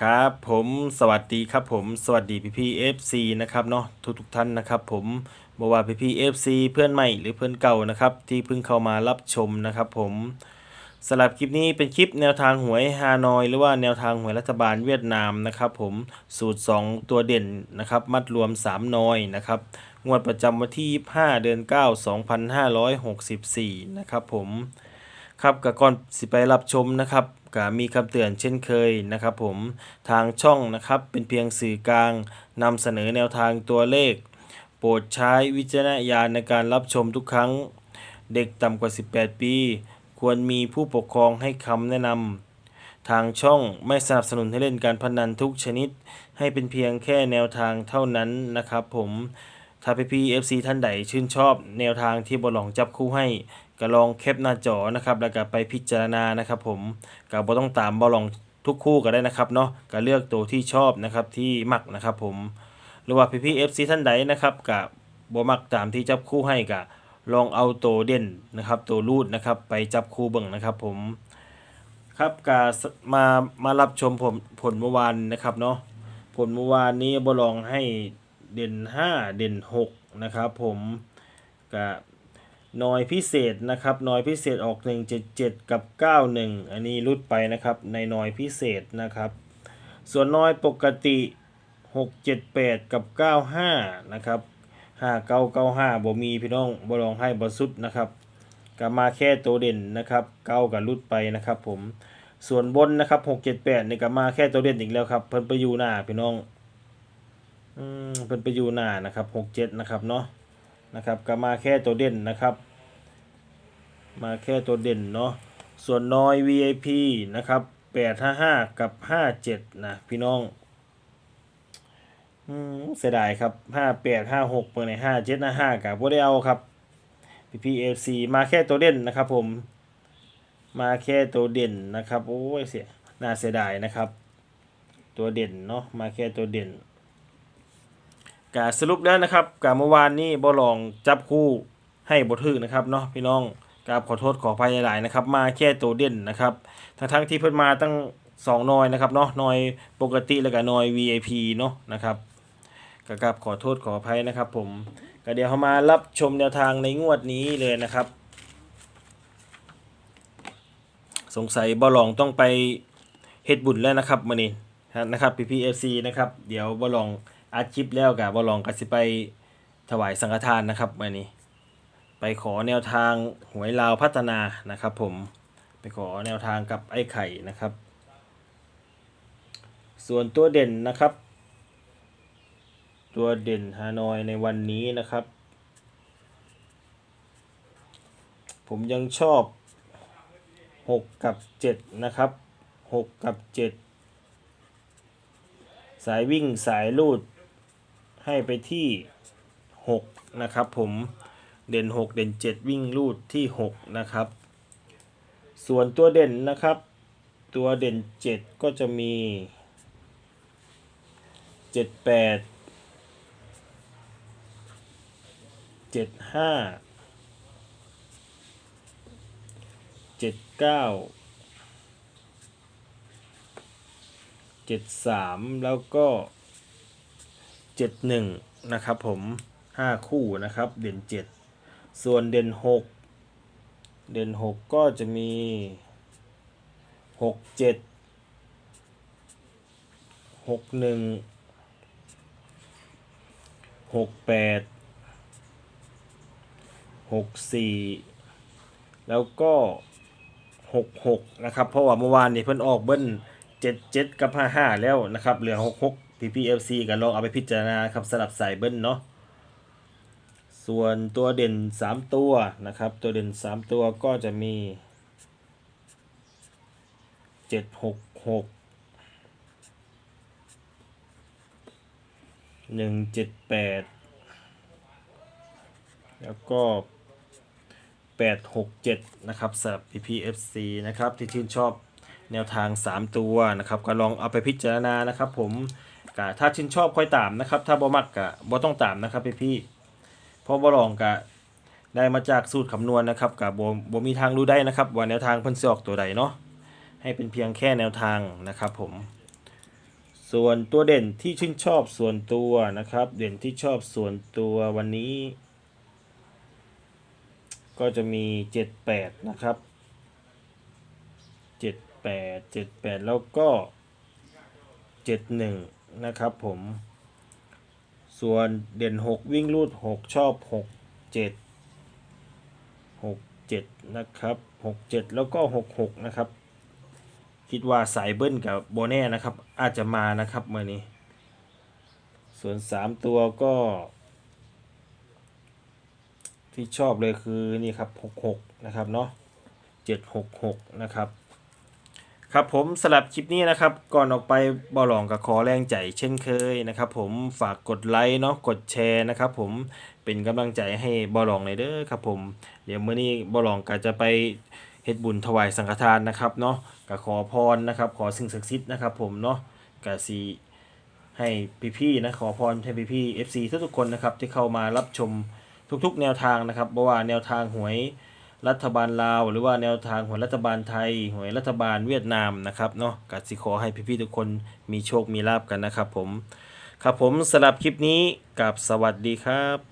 ครับผมสวัสดีครับผมสวัสดีพี่พี่เอฟซีนะครับเนาะทุกทุกท่านนะครับผมบ่ว่าพี่พี่เอฟซีเพื่อนใหม่หรือเพื่อนเก่านะครับที่เพิ่งเข้ามารับชมนะครับผมสำหรับคลิปนี้เป็นคลิปแนวทางหวยฮานอย หรือว่าแนวทางหวยรัฐบาลเวียดนามนะครับผมสูตร 2 ตัวเด่นนะครับมัดรวม 3 นอยนะครับงวดประจำวันที่25เดือน 9 2564 นะครับผม ครับกับก่อนสิไปรับชมนะครับก็มีคำเตือนเช่นเคยนะครับผมทางช่องนะครับเป็นเพียงสื่อกลางนำเสนอแนวทางตัวเลข โปรดใช้วิจารณญาณในการรับชมทุกครั้ง เด็กต่ำกว่า 18 ปี ควรมีผู้ปกครองให้คำแนะนำทางช่องไม่สนับสนุนให้เล่นการพนันทุกชนิด ให้เป็นเพียงแค่แนวทางเท่านั้นนะครับผมถ้าพี่พีเอฟซีท่านใดชื่นชอบ แนวทางที่บอลองจับคู่ให้ ก็ลองแคปหน้าจอนะครับแล้วก็ไปพิจารณานะครับ ผมก็บ่ต้องตามบอลองทุกคู่ก็ได้นะครับเนาะก็เลือกตัวที่ชอบนะครับที่มักนะครับ ผมหรือว่าพี่พี่เอฟซีท่านใดนะครับกับ่มักตามที่จับคู่ให้ก็ลองเอาตัวเด่นนะครับ ตัวรูดนะครับ ไปจับคู่เบิ่งนะครับ ผมครับกามามารับชมผลผลเมื่อวานนะครับเนาะผลเมื่อวานนี้บลองให้เด่น 5 เด่น 6 นะครับ ผมกั บน้อยพิเศษนะครับหน้อยพิเศษออก 177 กับ 91 อันนี้รุดไปนะครับในหน้อยพิเศษนะครับ ส่วนน้อยปกติ 678 กับ 95 นะครับ 5995บ่มีพี่น้องบ่ลองให้บ่สุดนะครับก็มาแค่ตัวเด่นนะครับเก้ากับลุดไปนะครับ ผมส่วนบนนะครับหกเจ็ดแปดนี่ก็มาแค่ตัวเด่นอีกแล้วครับ เพิ่นไปอยู่หน้าพี่น้องอืมเพิ่นไปอยู่หน้านะครับหกเจ็ดนะครับเนาะ นะครับก็มาแค่ตัวเด่นนะครับ มาแค่ตัวเด่นเนาะส่วนน้อย VIP นะครับแปดห้าห้ากับห้าเจ็ดนะพี่น้องอืมเสียดายครับห้าแปดห้าหกเปิดในห้าเจ็ดห้ากับบ่ได้เอาครับ PPFC มาแค่ตัวเด่นนะครับผม มาแค่ตัวเด่นนะครับ โอ้ยเสียน่าเสียดายนะครับ ตัวเด่นเนาะมาแค่ตัวเด่น กาสรุปแล้วนะครับกาเมื่อวานนี้บอลองจับคู่ให้บททึกนะครับเนาะพี่น้องกราบขอโทษขออภัยหลายๆนะครับ มาแค่ตัวเด่นนะครับทั้งทั้งๆที่เพิ่นมาตั้งสองนอยนะครับเนาะนอยปกติแล้วก็นอย VIP เนาะนะครับกกราบขอโทษขออภัยนะครับ ผมก็เดี๋ยวเขามารับชมแนวทางในงวดนี้เลยนะครับ สงสัยบอลองต้องไปเฮ็ดบุญแล้วนะครับมื้อนี้นะครับ PPFC นะครับ เดี๋ยวบอลอง อัดคลิปแล้วกับบอลองก็สิไปถวายสังฆทานนะครับมื้อนี้ ไปขอแนวทางหวยลาวพัฒนานะครับผมไปขอแนวทางกับไอ้ไข่นะครับ ส่วนตัวเด่นนะครับ ตัวเด่นฮานอยในวันนี้นะครับ ผมยังชอบ 6 กับ 7 นะครับ 6 กับ 7 สายวิ่งสายลูด ให้ไปที่ 6 นะครับผมเด่น 6 เด่น 7 วิ่งลูดที่ 6 นะครับ ส่วนตัวเด่นนะครับ ตัวเด่น 7 ก็จะมี 7 8เจ็ดห้าเจ็ดเก้าเจ็ดสามแล้วก็ เจ็ดหนึ่งนะครับผมห้าคู่นะครับ เด่นเจ็ดส่วนเด่นหกเด่นหกก็จะมีหกเจ็ดหกหนึ่งหกแปดหกสี่แล้วก็หกหกนะครับ เพราะว่าเมื่อวานนี่เพิ่นออกเบิ้ลเจ็ดเจ็ดกับห้าห้าแล้วนะครับ เหลือหกหก PPFC กันลองเอาไปพิจารณาครับสลับสายเบิ้ลเนาะส่วนตัวเด่นสามตัวนะครับ ตัวเด่นสามตัวก็จะมีเจ็ดหกหกหนึ่งเจ็ดแปดแล้วก็ 867 นะครับสำหรับ PPFC นะครับ ที่ชื่นชอบแนวทาง 3 ตัวนะครับ ก็ลองเอาไปพิจารณานะครับผม กะถ้าชื่นชอบค่อยตามนะครับ ถ้าบ่มักกะบ่ต้องตามนะครับพี่พี่เพราะบ่ลองกะได้มาจากสูตรคำนวณนะครับกะบ่บ่มีทางรู้ได้นะครับว่าแนวทางเพิ่นสิออกตัวใดเนาะให้เป็นเพียงแค่แนวทางนะครับ ผม ส่วนตัวเด่นที่ชื่นชอบส่วนตัวนะครับ เด่นที่ชอบส่วนตัววันนี้ ก็จะมี 78 นะครับ 78 78 แล้วก็ 71 นะครับผม ส่วนเด่น 6 วิ่งรูด 6 ชอบ 6 7 6 7 นะครับ 6 7 แล้วก็ 6 6 นะครับ คิดว่าสายเบิ้ลกับโบแน่นะครับ อาจจะมานะครับเมื่อนี้ ส่วน 3 ตัวก็ ที่ชอบเลยคือนี่ครับ 66 นะครับเนาะ766 นะครับ ครับผมสลับคลิปนี้นะครับก่อนออกไปบอลองกับขอแรงใจเช่นเคยนะครับ ผมฝากกดไลค์เนาะกดแชร์นะครับ ผมเป็นกำลังใจให้บอลองเลยเด้อครับ ผมเดี๋ยวเมื้อนี้บอลองก็จะไปเฮ็ดบุญถวายสังฆทานนะครับเนาะก็ขอพรนะครับ ขอสิ่งศักดิ์สิทธิ์นะครับ ผมเนาะก็สิให้พี่ๆนะขอพรให้พี่ๆ FC ทุกๆคนนะครับที่เข้ามารับชมทุกๆ แนวทางนะครับบ่ว่าแนวทางหวย รัฐบาลลาวหรือว่าแนวทางหวยรัฐบาลไทยหวยรัฐบาลเวียดนามนะครับเนาะกัสิขอให้พี่ๆทุกคนมีโชคมีลาบกันนะครับผม ครับผมสำหรับคลิปนี้กับสวัสดีครับ